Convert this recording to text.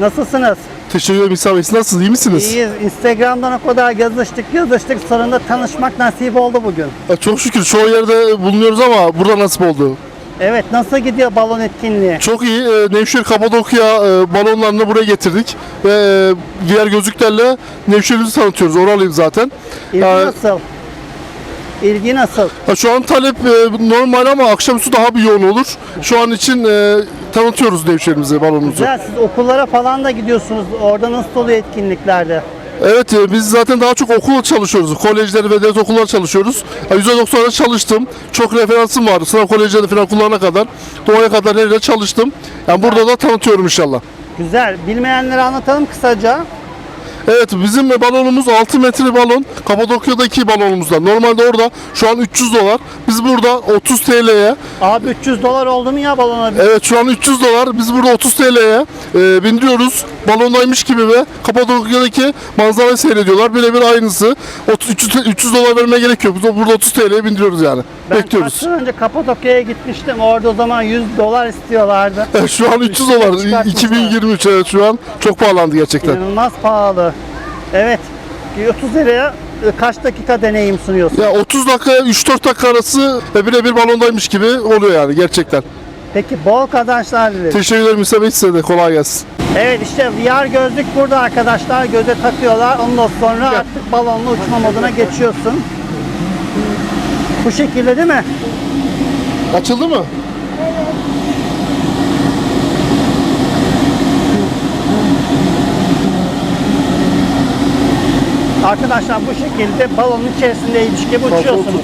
Nasılsınız? Teşekkür ederim İsa Bey. Siz Nasılsınız? İyi misiniz? İyiyiz. Instagram'dan o kadar yazıştık yazıştık. Sonunda tanışmak nasip oldu bugün. Ya Çok şükür çoğu yerde bulunuyoruz ama burada nasip oldu. Evet nasıl gidiyor balon etkinliği? Çok iyi. Ee, Nevşehir Kapadokya e, balonlarını buraya getirdik. Ve e, diğer gözlüklerle Nevşehir'imizi tanıtıyoruz. Oralıyım zaten. İlgi Ya- nasıl? İlgi nasıl? Şu an talep e, normal ama akşamüstü daha bir yoğun olur. Şu an için e, tanıtıyoruz Nevşehir'imizi, balonumuzu. Güzel siz okullara falan da gidiyorsunuz. Orada nasıl oluyor etkinliklerde? Evet e, biz zaten daha çok okul çalışıyoruz. Kolejleri ve devlet okulları çalışıyoruz. Ya, %90'da çalıştım. Çok referansım var. Sınav kolejleri falan kullanana kadar. Doğaya kadar her yerde çalıştım. Yani burada da tanıtıyorum inşallah. Güzel. Bilmeyenlere anlatalım kısaca. Evet bizim balonumuz 6 metre balon. Kapadokya'daki balonumuzdan. Normalde orada şu an 300 dolar. Biz burada 30 TL'ye. Abi 300 dolar oldu mu ya balona? Evet şu an 300 dolar. Biz burada 30 TL'ye e, bindiriyoruz. Balondaymış gibi ve Kapadokya'daki manzarayı seyrediyorlar. Birebir aynısı. 30, 300, 300 dolar vermeye gerek yok. Biz burada 30 TL'ye bindiriyoruz yani. Ben Bekliyoruz. kaç yıl önce Kapadokya'ya gitmiştim. Orada o zaman 100 dolar istiyorlardı. Evet, şu an 300 dolar. Çıkartmışlar. 2023 evet şu an çok pahalandı gerçekten. İnanılmaz pahalı. Evet. 30 liraya e, kaç dakika deneyim sunuyorsun? Ya 30 dakika 3-4 dakika arası birebir balondaymış gibi oluyor yani gerçekten. Peki bol kazançlar dileriz. Teşekkür ederim Bey size de kolay gelsin. Evet işte VR gözlük burada arkadaşlar. Göze takıyorlar. Ondan sonra artık balonla uçma moduna geçiyorsun. Bu şekilde değil mi? Açıldı mı? Arkadaşlar bu şekilde balonun içerisindeymiş gibi uçuyorsunuz.